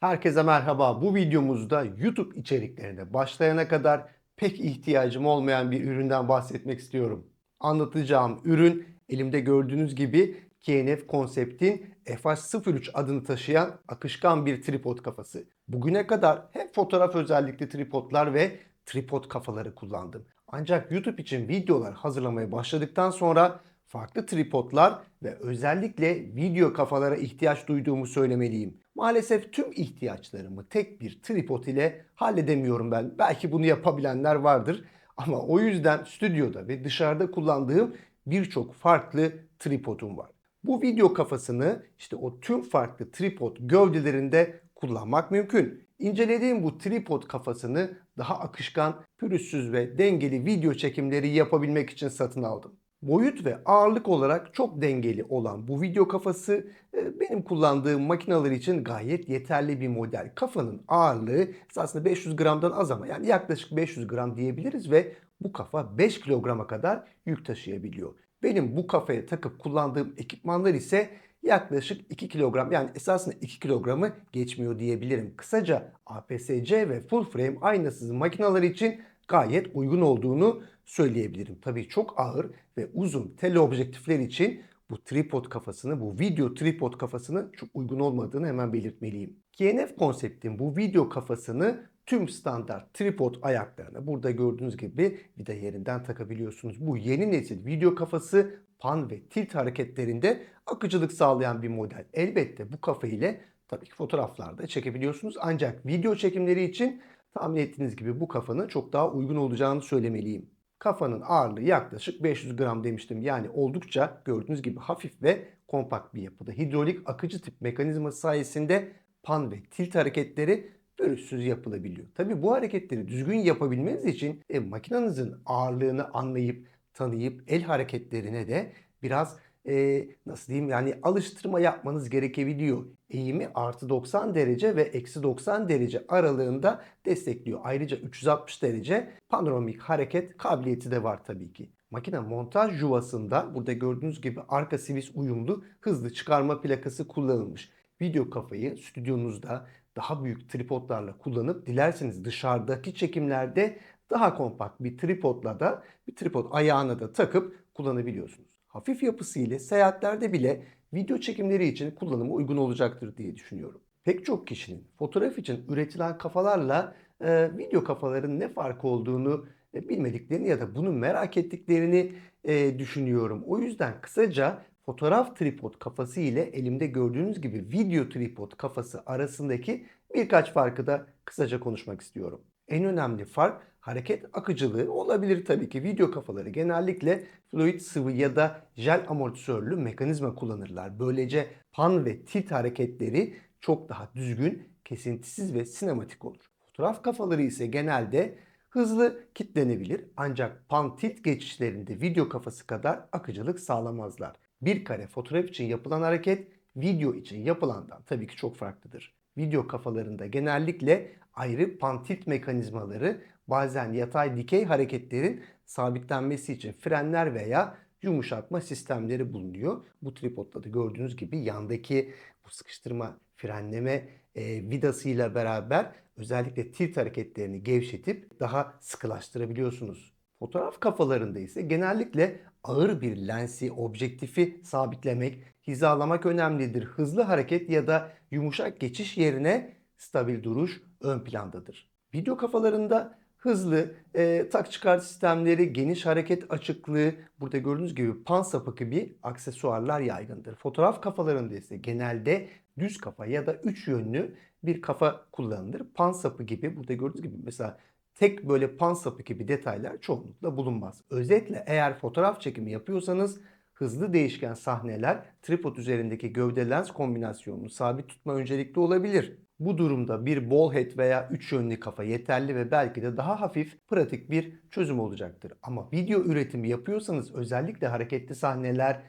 Herkese merhaba. Bu videomuzda YouTube içeriklerine başlayana kadar pek ihtiyacım olmayan bir üründen bahsetmek istiyorum. Anlatacağım ürün elimde gördüğünüz gibi KNF konseptin FH03 adını taşıyan akışkan bir tripod kafası. Bugüne kadar hep fotoğraf özellikli tripodlar ve tripod kafaları kullandım. Ancak YouTube için videolar hazırlamaya başladıktan sonra farklı tripodlar ve özellikle video kafalara ihtiyaç duyduğumu söylemeliyim. Maalesef tüm ihtiyaçlarımı tek bir tripod ile halledemiyorum ben. Belki bunu yapabilenler vardır ama o yüzden stüdyoda ve dışarıda kullandığım birçok farklı tripodum var. Bu video kafasını işte o tüm farklı tripod gövdelerinde kullanmak mümkün. İncelediğim bu tripod kafasını daha akışkan, pürüzsüz ve dengeli video çekimleri yapabilmek için satın aldım. Boyut ve ağırlık olarak çok dengeli olan bu video kafası e, benim kullandığım makineler için gayet yeterli bir model. Kafanın ağırlığı aslında 500 gramdan az ama yani yaklaşık 500 gram diyebiliriz ve bu kafa 5 kilograma kadar yük taşıyabiliyor. Benim bu kafaya takıp kullandığım ekipmanlar ise yaklaşık 2 kilogram yani esasında 2 kilogramı geçmiyor diyebilirim. Kısaca APS-C ve full frame aynasız makineler için gayet uygun olduğunu söyleyebilirim. Tabii çok ağır ve uzun teleobjektifler için bu tripod kafasını, bu video tripod kafasını çok uygun olmadığını hemen belirtmeliyim. KNF konseptin bu video kafasını tüm standart tripod ayaklarına burada gördüğünüz gibi vida yerinden takabiliyorsunuz. Bu yeni nesil video kafası pan ve tilt hareketlerinde akıcılık sağlayan bir model. Elbette bu kafa ile tabii ki fotoğraflarda çekebiliyorsunuz. Ancak video çekimleri için tahmin ettiğiniz gibi bu kafanın çok daha uygun olacağını söylemeliyim. Kafanın ağırlığı yaklaşık 500 gram demiştim. Yani oldukça gördüğünüz gibi hafif ve kompakt bir yapıda. Hidrolik akıcı tip mekanizması sayesinde pan ve tilt hareketleri pürüzsüz yapılabiliyor. Tabi bu hareketleri düzgün yapabilmeniz için e, makinenizin ağırlığını anlayıp tanıyıp el hareketlerine de biraz e, nasıl diyeyim yani alıştırma yapmanız gerekebiliyor. Eğimi artı 90 derece ve eksi 90 derece aralığında destekliyor. Ayrıca 360 derece panoramik hareket kabiliyeti de var tabii ki. Makine montaj yuvasında burada gördüğünüz gibi arka sivis uyumlu hızlı çıkarma plakası kullanılmış. Video kafayı stüdyonuzda daha büyük tripodlarla kullanıp dilerseniz dışarıdaki çekimlerde daha kompakt bir tripodla da bir tripod ayağına da takıp kullanabiliyorsunuz. Hafif yapısı ile seyahatlerde bile video çekimleri için kullanıma uygun olacaktır diye düşünüyorum. Pek çok kişinin fotoğraf için üretilen kafalarla e, video kafaların ne farkı olduğunu e, bilmediklerini ya da bunu merak ettiklerini e, düşünüyorum. O yüzden kısaca fotoğraf tripod kafası ile elimde gördüğünüz gibi video tripod kafası arasındaki birkaç farkı da kısaca konuşmak istiyorum. En önemli fark hareket akıcılığı olabilir tabii ki. Video kafaları genellikle fluid sıvı ya da jel amortisörlü mekanizma kullanırlar. Böylece pan ve tilt hareketleri çok daha düzgün, kesintisiz ve sinematik olur. Fotoğraf kafaları ise genelde hızlı kitlenebilir ancak pan tilt geçişlerinde video kafası kadar akıcılık sağlamazlar. Bir kare fotoğraf için yapılan hareket video için yapılandan tabii ki çok farklıdır. Video kafalarında genellikle ayrı pantilt mekanizmaları bazen yatay dikey hareketlerin sabitlenmesi için frenler veya yumuşatma sistemleri bulunuyor. Bu tripodda da gördüğünüz gibi yandaki bu sıkıştırma frenleme e, vidasıyla beraber özellikle tilt hareketlerini gevşetip daha sıkılaştırabiliyorsunuz. Fotoğraf kafalarında ise genellikle ağır bir lensi, objektifi sabitlemek, hizalamak önemlidir. Hızlı hareket ya da yumuşak geçiş yerine stabil duruş ön plandadır. Video kafalarında hızlı e, tak çıkar sistemleri, geniş hareket açıklığı, burada gördüğünüz gibi pan sapı gibi aksesuarlar yaygındır. Fotoğraf kafalarında ise genelde düz kafa ya da üç yönlü bir kafa kullanılır. Pan sapı gibi burada gördüğünüz gibi mesela tek böyle pan sapı gibi detaylar çoğunlukla bulunmaz. Özetle eğer fotoğraf çekimi yapıyorsanız hızlı değişken sahneler tripod üzerindeki gövde lens kombinasyonunu sabit tutma öncelikli olabilir. Bu durumda bir ball head veya üç yönlü kafa yeterli ve belki de daha hafif pratik bir çözüm olacaktır. Ama video üretimi yapıyorsanız özellikle hareketli sahneler,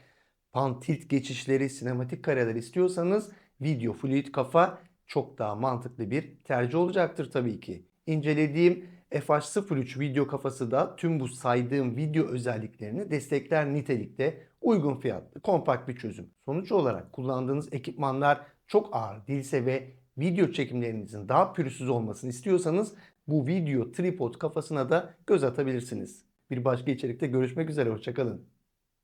pan tilt geçişleri, sinematik kareler istiyorsanız video fluid kafa çok daha mantıklı bir tercih olacaktır tabii ki. İncelediğim FH03 video kafası da tüm bu saydığım video özelliklerini destekler nitelikte uygun fiyatlı kompakt bir çözüm. Sonuç olarak kullandığınız ekipmanlar çok ağır değilse ve video çekimlerinizin daha pürüzsüz olmasını istiyorsanız bu video tripod kafasına da göz atabilirsiniz. Bir başka içerikte görüşmek üzere. Hoşçakalın.